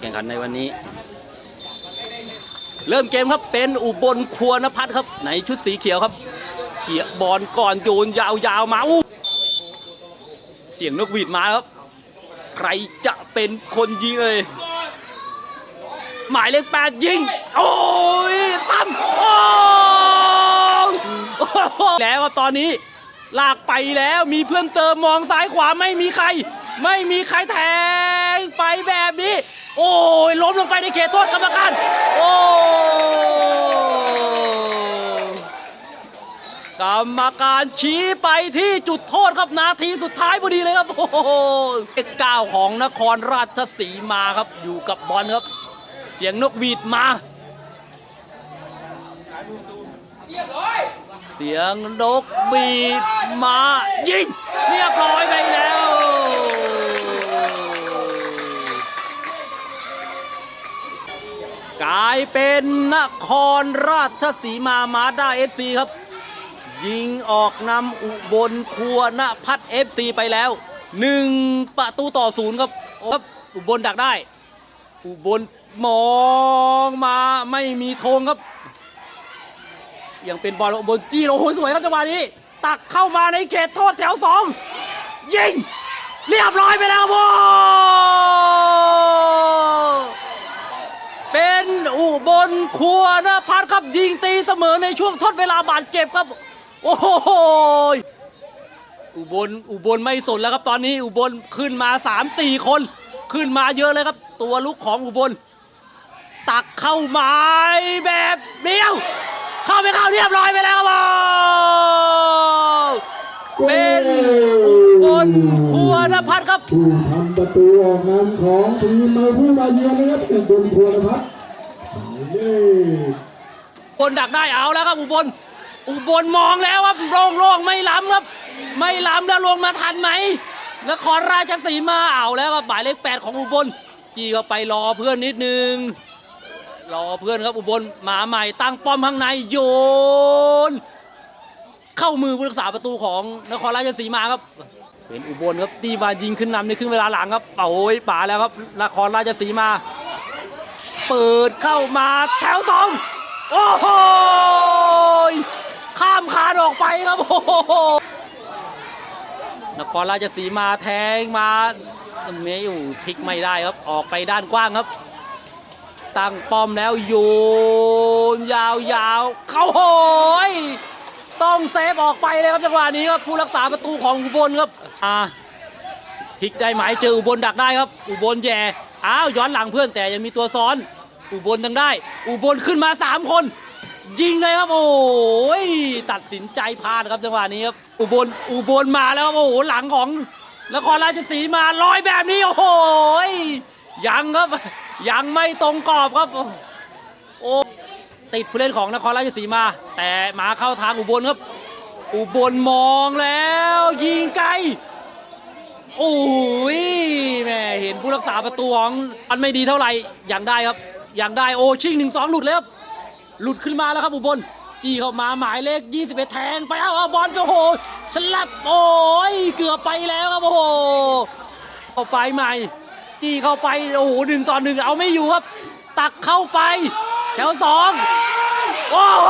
แข่งขันในวันนี้ เริ่มเกมครับเป็นอุบลครัวนพัฒนครับในชุดสีเขียวครับเขี่ยบอลก่อนโยนยาวๆมาอู้เสียงนกหวีดมาครับ ใครจะเป็นคนยิงเอ่ยหมายเลขแปดยิง โอ้ยตั้มโอ้ยโอ้โหแล้วตอนนี้ลากไปแล้วมีเพื่อนเติมมองซ้ายขวาไม่มีใคร ไม่มีใครแทง ไปแบบนี้ โอ้ยล้มลงไปในเขตโทษกรรมการ โอ้กรรมการชี้ไปที่จุดโทษครับนาทีสุดท้ายพอดีเลยครับ โอ้โหเลขเก้าของนครราชสีมาครับ อยู่กับบอลครับ เสียงนกหวีดมา เสียงนกหวีดมายิงเรียบร้อยไปแล้ว กลายเป็นนครราชสีมามาด้าเอฟซีครับ ยิงออกนำอุบลครัวนพัฒเอฟซีไปแล้วหนึ่งประตูต่อศูนย์ครับครับอุบลดักได้ อุบลมองมาไม่มีธงครับยังเป็นบอลอุบลจี้โอ้โหสวยครับจังหวะนี้ ตักเข้ามาในเขตโทษแถวสองยิง เรียบร้อยไปแล้วบโว้เป็น อุบลครัวนพัฒครับยิงตีเสมอในช่วงทดเวลาบาดเจ็บครับ โอ้โหอุบลอุบลไม่สนแล้วครับตอนนี้อุบลขึ้นมา 3-4 คน ขึ้นมาเยอะเลยครับ ตัวลุกของอุบล ตักเข้าไม้แบบเดียว เข้าไปเข้าเรียบร้อยไปแล้วครับเป็นอุบลครัวนพัฒครับผู้ทำประตูออกนำของทีมมาผู้มาเยือนนะครับเป็นบุญพวนพัฒน์หมายเลขอุ บลดักได้เอาแล้วครับอุบล อุบลมองแล้วครับโล่งไม่ล้ำครับ ไม่ล้ำแล้วลงมาทันไหมนครราชสีมาเอาแล้วครับหมายเลขแปดของอุบลจี้เข้าไปรอเพื่อนนิดนึง รอเพื่อนครับอุบลมาใหม่ตั้งป้อมข้างในโยน เข้ามือผู้รักษาประตูของนครราชสีมาครับเป็นอุบลครับตีมายิงขึ้นนำในครึ่งเวลาหลังครับโอ้ยป่าแล้วครับนครราชสีมา เปิดเข้ามาแถวสองโอ้โหข้ามคานออกไปครับโอ้โหนครราชสีมาแทงมาเมย์อยู่พลิกไม่ได้ครับออกไปด้านกว้างครับ ตั้งป้อมแล้วโยนยาวๆ เข้าโหยต้องเซฟออกไปเลยครับจังหวะนี้ครับผู้รักษาประตูของอุบลครับอ่าพลิกได้ไหมเจออุบลดักได้ครับ อุบลแย่อ้าวย้อนหลังเพื่อนแต่ยังมีตัวซ้อน อุบลยังได้ อุบลขึ้นมาสามคน ยิงเลยครับโอ้ยตัดสินใจพลาดครับจังหวะนี้ครับอุบลอุบลมาแล้วครับโอ้โหหลังของนครราชสีมาลอยแบบนี้โอ้โหยยังครับยังไม่ตรงกรอบครับโอ้ติดผู้เล่นของนครราชสีมา แต่มาเข้าทางอุบลครับ อุบลมองแล้ว ยิงไกลโอ้ยแม่เห็นผู้รักษาประตูของมันไม่ดีเท่าไหร่ยังได้ครับ ยังได้โอชิงหนึ่งสองหลุดเลยครับหลุดขึ้นมาแล้วครับอุบลจี้เข้ามาหมายเลข21แทงไปเอาเอาบอลโอ้โหฉลับโอ้ยเกือบไปแล้วครับโอ้โหเข้าไปใหม่ จี้เข้าไปโอ้โหหนึ่งต่อหนึ่งเอาไม่อยู่ครับ ตักเข้าไป แถวสองโอ้โห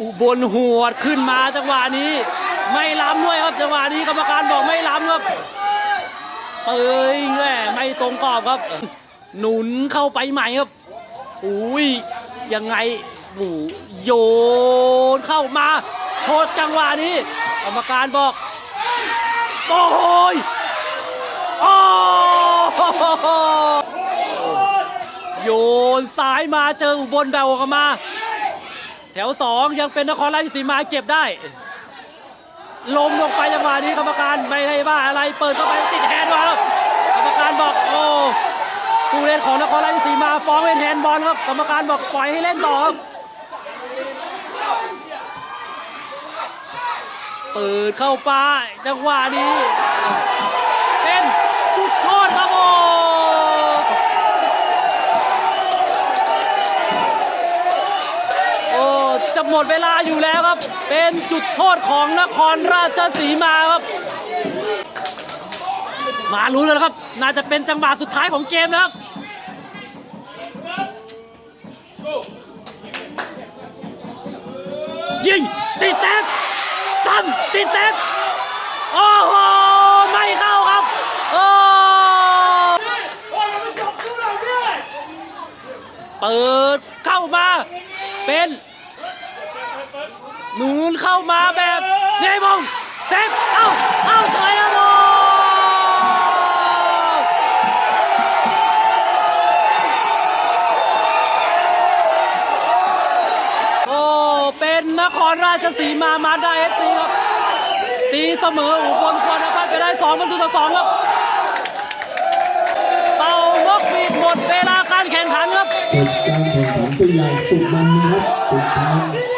อุบลหัวดขึ้นมาจังหวะนี้ ไม่ล้ำด้วยครับจังหวะนี้กรรมการบอกไม่ล้ำครับ ปยแม่ไม่ตรงกรอบครับ หนุนเข้าไปใหม่ครับอุ้ยยังไงหมูโยนเข้ามาโชดจังหวะนี้กรรมการบอกโอ้ยโอ้โหโยนซ้ายมาเจออุบลเดาออกมา แถวสองยังเป็นนครราชสีมาเก็บได้ ลงลงไปจังหวะนี้กรรมการไม่ได้ว่าอะไร เปิดเข้าไปติดแฮนด์มาครับกรรมการบอกโอ้ผู้เล่นของนครราชสีมาฟ้องเป็นแฮนด์บอลครับกรรมการบอกปล่อยให้เล่นต่อครับเปิดเข้าไปจังหวะนี้ มดเวลาอยู่แล้วครับ เป็นจุดโทษของนครราชสีมาครับ มาลุ้นเลยนะครับ น่าจะเป็นจังหวะสุดท้ายของเกมนะครับยิงติดเซฟซ้ำติดเซฟโอ้โหไม่เข้าครับโอ้เปิดเข้ามา เป็น นูนเข้ามาแบบเนยมงเซฟเอ้าเอ้าถอยแล้วโดโอ้เป็นนครราชสีมามาได้เอฟซีครับ ตีเสมออุบลควรพัฒน์ไปได้2ประตูต่อ2ครับเป่านกหวีดหมดเวลาการแข่งขันครับการแข่งขันไปอย่างสุดมันนะครับสุดท้าย